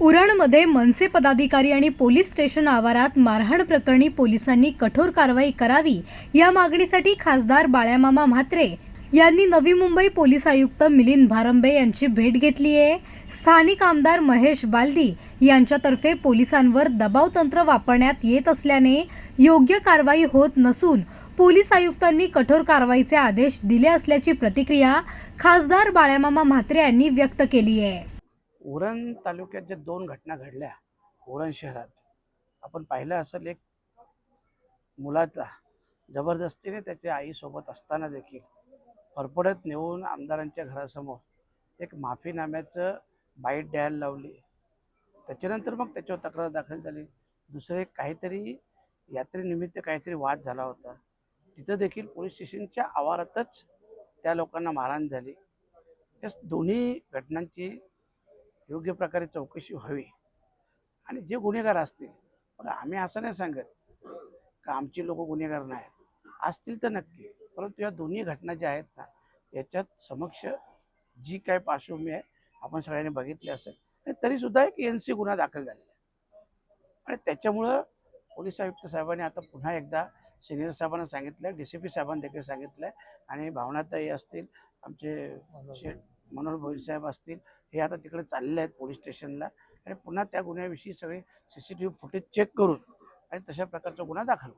उरणमध्ये मनसे पदाधिकारी आणि police station आवारात मारहाण प्रकरणी पोलिसांनी कठोर कारवाई करावी या मागणीसाठी खासदार बाळ्यामामा म्हात्रे यांनी नवी मुंबई पोलीस आयुक्त मिलिंद भारंबे यांची भेट घेतली आहे. स्थानिक आमदार महेश बालदी यांच्यातर्फे पोलिसांवर दबाव तंत्र वापरण्यात येत असल्याने योग्य कारवाई होत नसून पोलीस आयुक्तांनी कठोर कारवाईचे आदेश दिले असल्याची प्रतिक्रिया खासदार बाळ्यामामा म्हात्रे यांनी व्यक्त केली आहे. उरण तालुक्यात ज्या दोन घटना घडल्या उरण शहरात आपण पाहिलं असेल एक मुलाचा जबरदस्तीने त्याच्या आईसोबत असताना देखील फरफडत नेऊन आमदारांच्या घरासमोर एक माफीनाम्याचं बाईट द्यायला लावली. त्याच्यानंतर मग त्याच्यावर तक्रार दाखल झाली. दुसरं एक काहीतरी यात्रेनिमित्त काहीतरी वाद झाला होता. तिथं देखील पोलीस स्टेशनच्या आवारातच त्या लोकांना मारहाण झाली. या दोन्ही घटनांची योग्य प्रकारे चौकशी व्हावी. आणि जे गुन्हेगार असतील बघा आम्ही असं नाही सांगत का आमची लोक गुन्हेगार नाहीत. असतील तर नक्की परंतु या दोन्ही घटना ज्या आहेत ना याच्यात समक्ष जी काय पार्श्वभूमी आहे आपण सगळ्यांनी बघितली असेल. आणि तरीसुद्धा एक एन सी गुन्हा दाखल झालेला आहे. आणि त्याच्यामुळं पोलीस आयुक्त साहेबांनी आता पुन्हा एकदा सिनियर साहेबांना सांगितलं आहे डी सी पी साहेबांना देखील सांगितलं आहे आणि भावनाताई असतील आमचे मनोहर भोईर साहेब असतील हे आता तिकडे चाललेले आहेत पोलीस स्टेशनला. आणि पुन्हा त्या गुन्ह्याविषयी सगळे C C T V footage check करून आणि तशा प्रकारचा गुन्हा दाखल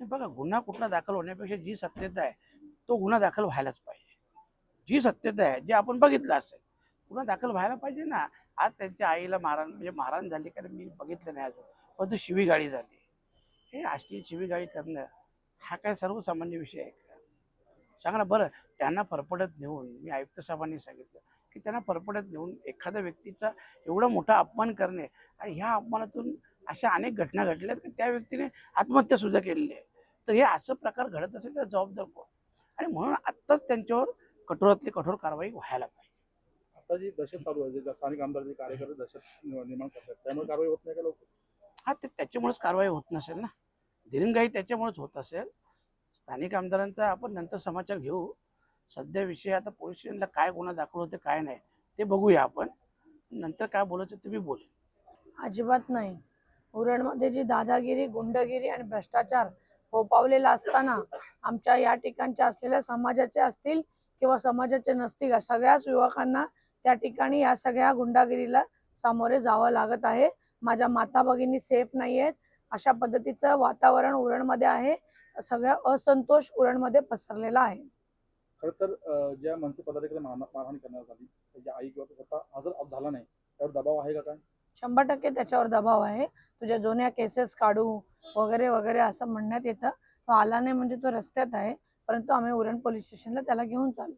बघा गुन्हा कुठला दाखल होण्यापेक्षा जी सत्यता आहे तो गुन्हा दाखल व्हायलाच पाहिजे. जी सत्यता आहे जे आपण बघितलं असेल गुन्हा दाखल व्हायला पाहिजे ना. आज त्यांच्या आईला मारण म्हणजे मारहाण झाली कारण मी बघितलं नाही अजून. परंतु शिवीगाळी झाली. हे अश्लील शिवीगाळी करणं हा काय सर्वसामान्य विषय आहे का? सांगा ना बरं त्यांना फरफडत नेऊन मी आयुक्त साहेबांनी सांगितलं की त्यांना फरफडत नेऊन एखाद्या व्यक्तीचा एवढा मोठा अपमान करणे आणि ह्या अपमानातून अशा अनेक घटना घडल्या की त्या व्यक्तीने आत्महत्या सुद्धा केलेली आहे. तर हे असं प्रकार घडत असेल तर जबाबदार कोण? आणि म्हणून आत्ताच त्यांच्यावर कठोरातली कठोर कारवाई व्हायला पाहिजे. आता जी दहशत चालू आहे जे स्थानिक आमदार जे कार्यकर्ते दहशत निर्माण करतात त्यामुळे कारवाई होत नाही का लवकर? हा ते त्याच्यामुळेच कारवाई होत नसेल ना. दिरंगाई त्याच्यामुळेच होत असेल. स्थानिक आमदारांचा आपण नंतर समाचार घेऊ. सध्या विषय आता पोलीस स्टेशनला काय गुन्हा दाखल होते काय नाही ते बघूया आपण. नंतर काय बोलायचं ते मी बोलेन. अजिबात नाही. उरणमध्ये जी दादागिरी गुंडगिरी आणि भ्रष्टाचार फोपावलेला असताना आमच्या या ठिकाणच्या असलेल्या समाजाचे असतील किंवा समाजाचे नसतील या सगळ्याच युवकांना त्या ठिकाणी या सगळ्या गुंडागिरीला सामोरे जावं लागत आहे. माझ्या माता भगिनी सेफ नाही आहेत. अशा पद्धतीचं वातावरण उरणमध्ये आहे. सगळ्या असंतोष उरणमध्ये पसरलेला आहे. खरं तर ज्या मनसे पदाधिकारी मारहाण करण्यात आली त्याच्या आई किंवा स्वतः हजर झाला नाही त्यावर दबाव आहे का काय? शंभर टक्के त्याच्यावर दबाव आहे. तुझ्या जुन्या केसेस काढू वगैरे वगैरे असं म्हणण्यात येतं. तो आला नाही म्हणजे तो रस्त्यात आहे. परंतु आम्ही उरण पोलीस स्टेशनला त्याला घेऊन चाललो